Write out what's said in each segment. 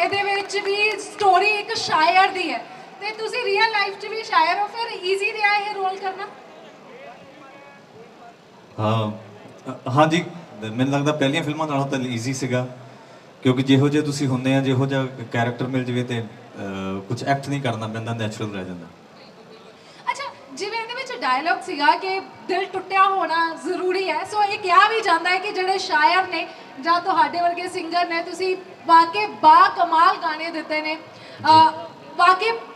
ਇਹਦੇ ਵਿੱਚ ਵੀ ਸਟੋਰੀ ਇੱਕ ਸ਼ਾਇਰ ਦੀ ਹੈ। ਤੇ ਤੁਸੀਂ ਰੀਅਲ ਲਾਈਫ 'ਚ ਵੀ ਸ਼ਾਇਰ ਹੋ ਫਿਰ ਈਜ਼ੀ ਰਿਹਾ ਇਹ ਰੋਲ ਕਰਨਾ? ਹਾਂ ਹਾਂਜੀ ਮੈਨੂੰ ਲੱਗਦਾ ਪਹਿਲੀਆਂ ਫਿਲਮਾਂ ਨਾਲੋਂ ਤਾਂ ਈਜ਼ੀ ਸੀਗਾ। ਕਿਉਂਕਿ ਜਿਹੋ ਜਿਹੇ ਤੁਸੀਂ ਹੁੰਦੇ ਆ ਜਿਹੋ ਜਿਹਾ ਕੈਰੈਕਟਰ ਮਿਲ ਜਵੇ ਤੇ ਕੁਝ ਐਕਟ ਨਹੀਂ ਕਰਨਾ ਪੈਂਦਾ ਨੈਚੁਰਲ ਰਹਿ ਜਾਂਦਾ। ਅੱਛਾ ਜਿਵੇਂ ਇਹਦੇ ਵਿੱਚ ਡਾਇਲੌਗ ਸੀਗਾ ਕਿ ਦਿਲ ਟੁੱਟਿਆ ਹੋਣਾ ਜ਼ਰੂਰੀ ਹੈ ਸੋ ਇਹ ਕਿਹਾ ਵੀ ਜਾਂਦਾ ਹੈ ਕਿ ਜਿਹੜੇ ਸ਼ਾਇਰ ਨੇ ਜਾਂ ਤੁਹਾਡੇ ਵਰਗੇ ਸਿੰਗਰ ਨੇ, ਤੁਸੀਂ ਵਾਕਈ ਬਾ ਕਮਾਲ ਗਾਣੇ ਦਿੱਤੇ ਨੇ। ਅਹ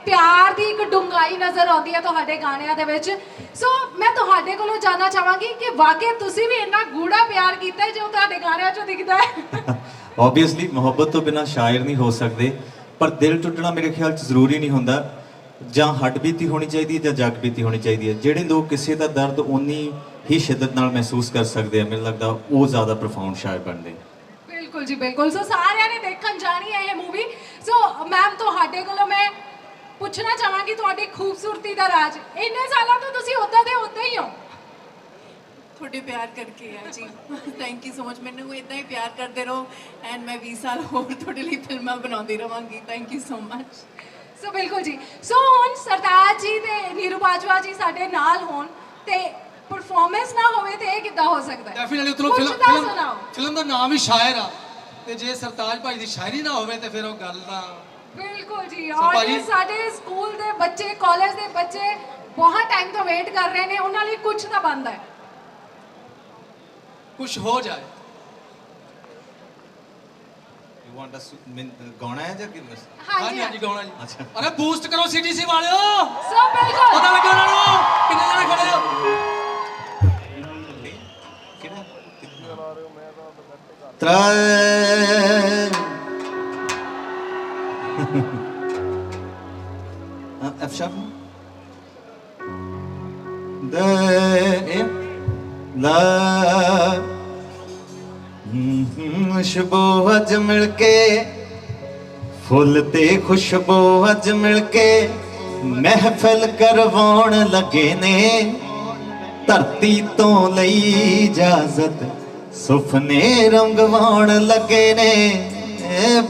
ਪਿਆਰ ਦੀ ਇੱਕ ਡੂੰਘਾਈ ਨਜ਼ਰ ਆਉਂਦੀ ਹੈ ਤੁਹਾਡੇ ਗਾਣਿਆਂ ਦੇ ਵਿੱਚ। ਸੋ ਮੈਂ ਤੁਹਾਡੇ ਕੋਲੋਂ ਜਾਨਣਾ ਚਾਹਾਂਗੀ ਕਿ ਵਾਕਈ ਤੁਸੀਂ ਵੀ ਇੰਨਾ ਗੂੜਾ ਪਿਆਰ ਕੀਤਾ ਜੋ ਤੁਹਾਡੇ ਗਾਣਿਆਂ 'ਚੋਂ ਦਿਖਦਾ ਹੈ। ਆਬਵੀਅਸਲੀ ਮੁਹੱਬਤ ਤੋਂ ਬਿਨਾ ਸ਼ਾਇਰ ਨਹੀਂ ਹੋ ਸਕਦੇ, ਪਰ ਦਿਲ ਟੁੱਟਣਾ ਮੇਰੇ ਖਿਆਲ 'ਚ ਜ਼ਰੂਰੀ ਨਹੀਂ ਹੁੰਦਾ। ਜਾਂ ਹੱਡ ਬੀਤੀ ਹੋਣੀ ਚਾਹੀਦੀ ਹੈ ਜਾਂ ਜਗ ਬੀਤੀ ਹੋਣੀ ਚਾਹੀਦੀ ਹੈ। ਜਿਹੜੇ ਲੋਕ ਕਿਸੇ ਦਾ ਦਰਦ ਉਨੀ ਹੀ ਸ਼ਿੱਦਤ ਨਾਲ ਮਹਿਸੂਸ ਕਰ ਸਕਦੇ ਆ। ਮੈਨੂੰ ਲੱਗਦਾ ਉਹ ਜ਼ਿਆਦਾ ਪ੍ਰੋਫਾਊਂਡ ਸ਼ਾਇਰ ਬਣਦੇ। ਬਿਲਕੁਲ ਜੀ ਬਿਲਕੁਲ। ਸੋ ਸਾਰਿਆਂ ਨੇ ਦੇਖਣ ਜਾਣੀ ਹੈ ਇਹ ਮੂਵੀ ਸੋ ਮੈਮ ਤੁਹਾਡੇ ਕੋਲੋਂ ਮੈਂ ਪੁੱਛਣਾ ਚਾਹਾਂਗੀ ਤੁਹਾਡੀ ਖੂਬਸੂਰਤੀ ਦਾ ਰਾਜ। ਇੰਨੇ ਸਾਲਾਂ ਤੋਂ ਤੁਸੀਂ ਉਦਾਂ ਦੇ ਉਦਾਂ ਹੀ ਹੋ। ਤੁਹਾਡੇ ਪਿਆਰ ਕਰਕੇ ਹੈ ਜੀ। ਥੈਂਕ ਯੂ ਸੋ ਮਚ ਮੈਨੂੰ ਇਦਾਂ ਹੀ ਪਿਆਰ ਕਰਦੇ ਰਹੋ ਐਂਡ ਮੈਂ 20 ਸਾਲ ਹੋਰ ਤੁਹਾਡੇ ਲਈ ਫਿਲਮਾਂ ਬਣਾਉਂਦੀ ਰਵਾਂਗੀ। Thank you so much so ਬਿਲਕੁਲ ਜੀ। ਸੋ ਹੁਣ ਸਰਤਾਜ ਜੀ ਤੇ ਨੀਰੂ ਬਾਜਵਾ ਜੀ ਸਾਡੇ ਨਾਲ ਹੋਣ ਤੇ ਪਰਫਾਰਮੈਂਸ ਨਾ ਹੋਵੇ ਤੇ ਇਹ ਕਿੱਦਾਂ ਹੋ ਸਕਦਾ ਹੈ? ਡੈਫੀਨਿਟਲੀ ਉਤਰੋ ਕੁਛ ਫਿਲਮ ਤਾਂ ਫਿਲਮ ਸੁਣਾਓ। ਫਿਲਮ ਦਾ ਨਾਮ ਹੀ ਸ਼ਾਇਰ ਆ। ਤੇ ਜੇ ਸਰਤਾਜ ਭਾਈ ਦੀ ਸ਼ਾਇਰੀ ਨਾ ਹੋਵੇ ਤੇ ਫਿਰ ਉਹ ਗੱਲ ਤਾਂ ਬਿਲਕੁਲ ਜੀ ਸੋ ਔਰ ਭਾਜੀ- ਇਹ ਸਾਡੇ ਸਕੂਲ ਦੇ ਬੱਚੇ ਕਾਲਜ ਦੇ ਬੱਚੇ ਬਹੁਤ ਟਾਈਮ ਤੋਂ ਵੇਟ ਕਰ ਰਹੇ ਨੇ ਉਹਨਾਂ ਲਈ ਕੁਝ ਤਾਂ ਬਣਦਾ ਹੈ। ਕੁਝ ਹੋ ਜਾਏ। Us to min- ਗਾਉਣਾ ਹੈ ਜਾਂ ਕਿ ਬਸ ਹਾਂਜੀ ਹਾਂਜੀ ਗਾਉਣਾ ਜੀ। ਅੱਛਾ। ਅਰੇ ਬੂਸਟ ਕਰੋ ਸੀਟੀਸੀ ਵਾਲਿਓ। ਸੋ ਬਿਲਕੁਲ। ਪਤਾ ਲੱਗੇ ਉਹਨਾਂ ਨੂੰ? ਕਿੰਨੇ ਜਣੇ ਖੜੇ ਹੋ? ਤ੍ਰੈ ਐਫ ਸ਼ਾਰਪ ਦੇ ਇਹ ਲਾ ਖੁਸ਼ਬੂ ਅੱਜ ਮਿਲ ਕੇ ਫੁੱਲ ਤੇ ਖੁਸ਼ਬੂ ਅੱਜ ਮਿਲ ਕੇ ਮਹਿਫਲ ਕਰਵਾਉਣ ਲੱਗੇ ਨੇ ਧਰਤੀ ਤੋਂ ਲਈ ਇਜਾਜ਼ਤ ਸੁਪਨੇ ਰੰਗਵਾਉਣ ਲੱਗੇ ਨੇ। ਇਹ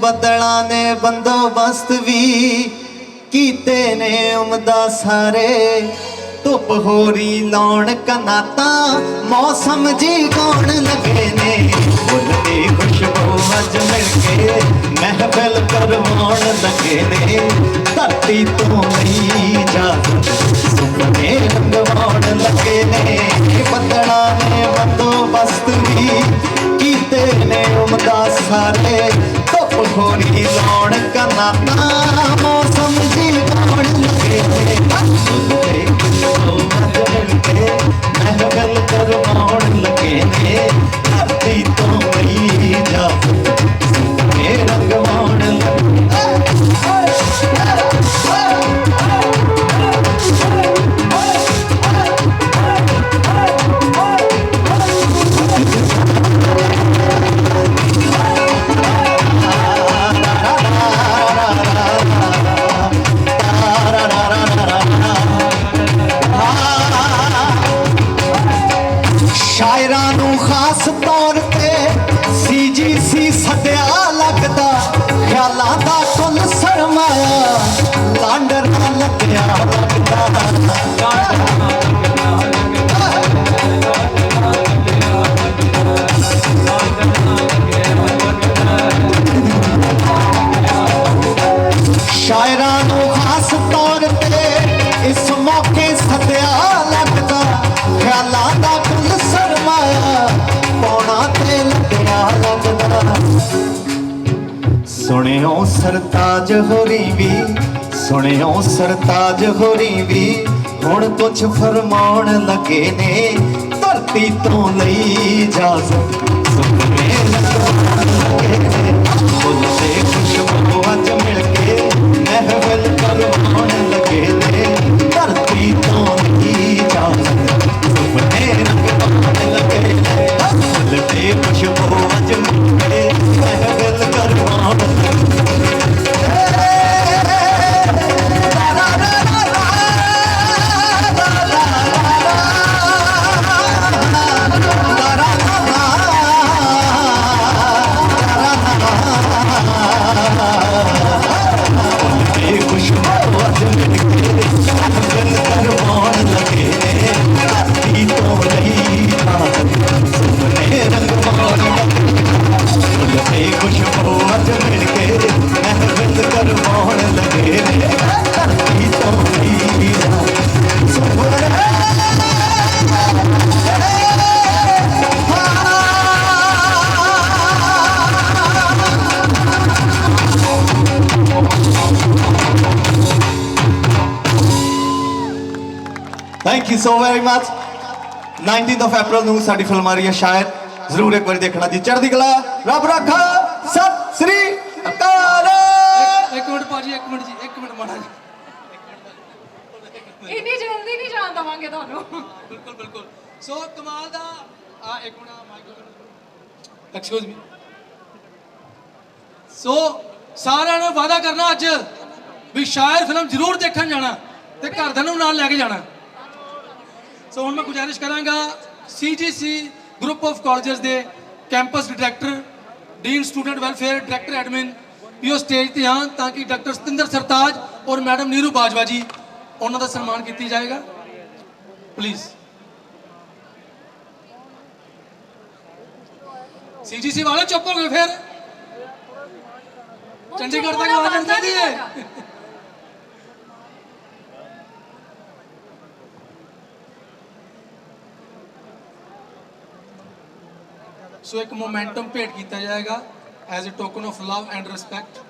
ਨੇ ਬੰਦੋਬਸਤ ਵੀ ਕੀਤੇ ਨੇ ਉਮਦਾ ਸਾਰੇ। ਧੁੱਪ ਹੋਰੀ ਲਾਉਣ ਕਨਾਤਾਂ, ਮੌਸਮ ਜੀ ਗਾਉਣ ਲੱਗੇ ਨੇ। ਫੁੱਲ ਖੁਸ਼ਬੂ ਅੱਜ ਮਿਲ ਕੇ ਮਹਿਫਲ ਕਰਵਾਉਣ ਲੱਗੇ ਨੇ। ਧਰਤੀ ਤੋਂ ਲਈ ਇਜਾਜ਼ਤ ਸੁਪਨੇ ਰੰਗਵਾਉਣ ਨੇ ਉਮਦਾ ਸਾਰੇ ਧੁੱਪ ਹੋਰੀ ਲਾਉਣ ਕਨਾਤਾਂ ਸ਼ਾਇਰਾਂ ਨੂੰ ਖਾਸ ਤੌਰ ਤੇ ਇਸ ਮੌਕੇ ਸੱਦਿਆ ਲੱਗਦਾ ਖਿਆਲਾਂ ਦਾ ਕੁੱਲ ਸਰਮਾਇਆ ਪੌਣਾ ਤੇ ਲੱਗਿਆ ਲੱਗਦਾ ਸੁਣਿਓ ਸਰਤਾਜ ਹੋਰੀ ਵੀ ਸੁਣਿਓ ਸਰਤਾਜ ਹੋਰੀ ਵੀ ਹੁਣ ਕੁਛ ਫਰਮਾਉਣ ਲੱਗੇ ਨੇ ਧਰਤੀ ਤੋਂ ਲਈ ਇਜਾਜ਼ਤ। ਸੁਪਨੇ ਮਹਿਫਿਲ ਕਰਵਾਉਣ ਲੱਗੇ ਨੇ ਧਰਤੀ ਤੋਂ ਵੀਰਾਂ ਸੁਭਰ thank you so very much 19th of April ਨੂੰ ਸਾਡੀ ਫਿਲਮ ਆ ਰਹੀ ਹੈ ਸ਼ਾਇਦ ਜ਼ਰੂਰ ਇੱਕ ਵਾਰੀ ਦੇਖਣਾ ਜੀ ਚੜ੍ਹਦੀ ਕਲਾ ਰੱਬ ਰੱਖਾ ਸਤਿ ਸ੍ਰੀ ਅਕਾਲ ਭਾਜੀ ਇੱਕ ਮਿੰਟ ਜੀ ਇੱਕ ਮਿੰਟ ਮਾੜਾ ਜੀ। ਇੰਨੀ ਜਲਦੀ ਨਹੀਂ ਜਾਣ ਦਵਾਂਗੇ ਤੁਹਾਨੂੰ। ਬਿਲਕੁਲ ਬਿਲਕੁਲ। ਸੋ ਕਮਾਲ ਦਾ ਆ ਇੱਕ minute mike excuse me so ਸਾਰਿਆਂ ਨੂੰ ਵਾਅਦਾ ਕਰਨਾ ਅੱਜ ਵੀ ਸ਼ਾਇਰ ਫਿਲਮ ਜ਼ਰੂਰ ਦੇਖਣ ਜਾਣਾ ਤੇ ਘਰਦਿਆਂ ਨੂੰ ਨਾਲ ਲੈ ਕੇ ਜਾਣਾ। ਸੋ ਹੁਣ ਮੈਂ ਗੁਜ਼ਾਰਿਸ਼ ਕਰਾਂਗਾ ਸੀਜੀਸੀ ਗਰੁੱਪ ਆਫ ਕਾਲਜਸ ਦੇ campus director dean student welfare director admin ਵੀ ਉਹ ਸਟੇਜ ਤੇ ਆਉਣ ਤਾਂ ਕਿ ਡਾਕਟਰ ਸਤਿੰਦਰ ਸਰਤਾਜ ਔਰ ਮੈਡਮ ਨੀਰੂ ਬਾਜਵਾ ਜੀ ਉਹਨਾਂ ਦਾ ਸਨਮਾਨ ਕੀਤਾ ਜਾਏਗਾ। ਪਲੀਜ਼ ਸੀਜੀਸੀ ਵਾਲੇ ਚੁੱਪ ਹੋ ਗਏ ਫਿਰ? ਚੰਡੀਗੜ੍ਹ ਤੱਕ ਬਣਦਾ ਜਾਂਦੀ ਹੈ। ਸੋ ਇੱਕ ਮੋਮੈਂਟਮ ਭੇਟ ਕੀਤਾ ਜਾਏਗਾ। as a token of love and respect.